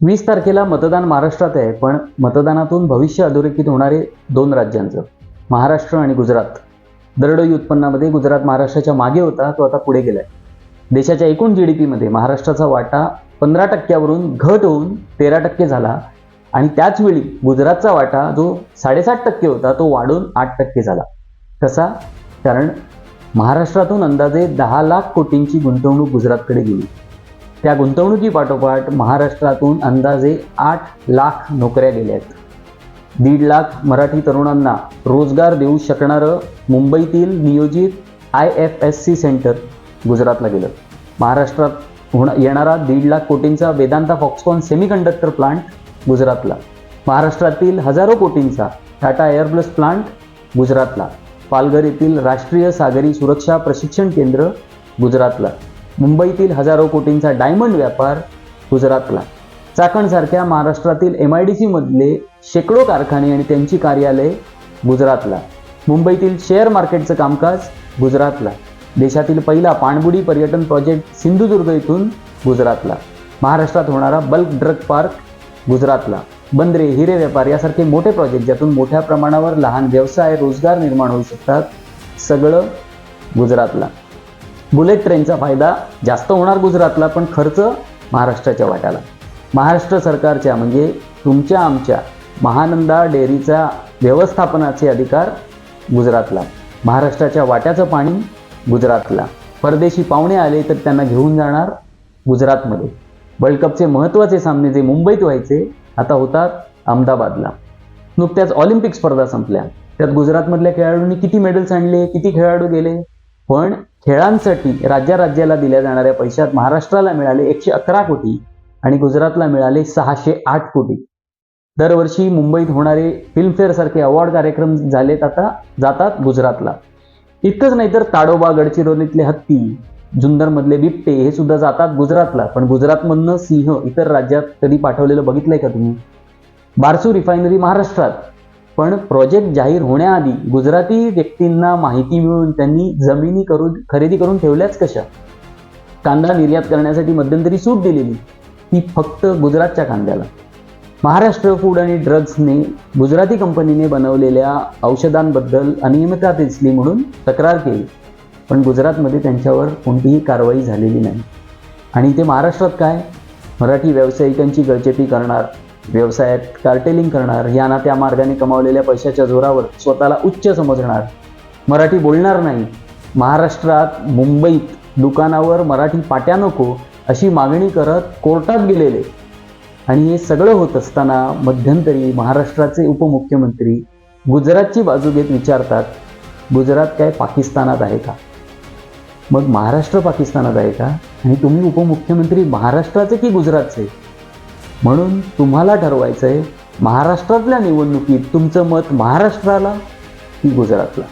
वीस तारखेला मतदान महाराष्ट्रात आहे पण मतदानातून भविष्य अधोरेखित होणारे दोन राज्यांचं महाराष्ट्र आणि गुजरात. दरडोई उत्पन्नामध्ये गुजरात महाराष्ट्राच्या मागे होता तो आता पुढे गेलाय. देशाच्या एकूण जी डी पीमध्ये महाराष्ट्राचा वाटा पंधरा टक्क्यावरून घट होऊन तेरा टक्के झाला आणि त्याच वेळी गुजरातचा वाटा जो साडेसात टक्के होता तो वाढून आठ टक्के झाला. कसा? कारण महाराष्ट्रातून अंदाजे दहा लाख कोटींची गुंतवणूक गुजरातकडे गेली. त्या गुंतवणुकीपाठोपाठ महाराष्ट्रातून अंदाजे आठ लाख नोकऱ्या गेल्या आहेत. दीड लाख मराठी तरुणांना रोजगार देऊ शकणारं मुंबईतील नियोजित I F S C centre गुजरातला गेलं. महाराष्ट्रात होणा येणारा दीड लाख कोटींचा वेदांता फॉक्सकॉन सेमीकंडक्टर प्लांट गुजरातला. महाराष्ट्रातील हजारो कोटींचा टाटा एअरब्लस प्लांट गुजरातला. पालघर येथील राष्ट्रीय सागरी सुरक्षा प्रशिक्षण केंद्र गुजरातला. मुंबईतील हजारो कोटींचा डायमंड व्यापार गुजरातला. चाकणसारख्या महाराष्ट्रातील एम आय डी सीमधले शेकडो कारखाने आणि त्यांची कार्यालये गुजरातला. मुंबईतील शेअर मार्केटचं कामकाज गुजरातला. देशातील पहिला पाणबुडी पर्यटन प्रोजेक्ट सिंधुदुर्ग इथून गुजरातला. महाराष्ट्रात होणारा बल्क ड्रग पार्क गुजरातला. बंदरे हिरे व्यापार यासारखे मोठे प्रोजेक्ट ज्यातून मोठ्या प्रमाणावर लहान व्यवसाय रोजगार निर्माण होऊ शकतात सगळं गुजरातला. बुलेट ट्रेनचा फायदा जास्त होणार गुजरातला पण खर्च महाराष्ट्राच्या वाट्याला. महाराष्ट्र सरकारच्या म्हणजे तुमच्या आमच्या महानंदा डेअरीचा व्यवस्थापनाचे अधिकार गुजरातला. महाराष्ट्राच्या वाट्याचं पाणी गुजरातला. परदेशी पाहुणे आले तर त्यांना घेऊन जाणार गुजरातमध्ये. वर्ल्ड कपचे महत्त्वाचे सामने जे मुंबईत व्हायचे आता होतात अहमदाबादला. नुकत्याच ऑलिम्पिक स्पर्धा संपल्या. त्यात गुजरातमधल्या खेळाडूंनी किती मेडल्स आणले किती खेळाडू गेले? पण खेळांसाठी राज्या राज्याला दिल्या जाणाऱ्या पैशात महाराष्ट्राला मिळाले एकशे अकरा कोटी आणि गुजरातला मिळाले सहाशे आठ कोटी. दरवर्षी मुंबईत होणारे फिल्मफेअर सारखे अवॉर्ड कार्यक्रम झालेत आता जातात गुजरातला. इतकंच नाही तर ताडोबा गडचिरोलीतले हत्ती जुन्नरमधले बिबटे हे सुद्धा जातात गुजरातला. पण गुजरातमधनं सिंह इतर राज्यात कधी पाठवलेलं बघितलंय का तुम्ही? बारसू रिफायनरी महाराष्ट्रात. पण प्रोजेक्ट जाहीर होण्याआधी गुजराती व्यक्तींना माहिती मिळून त्यांनी जमिनी करून खरेदी करून ठेवल्याच कशा? कांदा निर्यात करण्यासाठी मध्यंतरी सूट दिलेली. ती फक्त गुजरातच्या कांद्याला. महाराष्ट्र फूड आणि ड्रग्सने गुजराती कंपनीने बनवलेल्या औषधांबद्दल अनियमितता दिसली म्हणून तक्रार केली. पण गुजरातमध्ये त्यांच्यावर कोणतीही कारवाई झालेली नाही. आणि ते महाराष्ट्रात काय? मराठी व्यावसायिकांची गळचेपी करणार व्यवसायात कार्टेलिंग करणार यांना त्या मार्गाने कमावलेल्या पैशाच्या जोरावर स्वतःला उच्च समजणार. मराठी बोलणार नाही. महाराष्ट्रात मुंबईत दुकानावर मराठी पाट्या नको अशी मागणी करत कोर्टात गेलेले. आणि हे सगळं होत असताना मध्यंतरी महाराष्ट्राचे उपमुख्यमंत्री गुजरातची बाजू घेत विचारतात गुजरात काय पाकिस्तानात आहे का? मग महाराष्ट्र पाकिस्तानात आहे का? आणि तुम्ही उपमुख्यमंत्री महाराष्ट्राचे की गुजरातचे? म्हणून तुम्हाला ठरवायचं आहे महाराष्ट्रातल्या निवडणुकीत तुमचं मत महाराष्ट्राला की गुजरातला?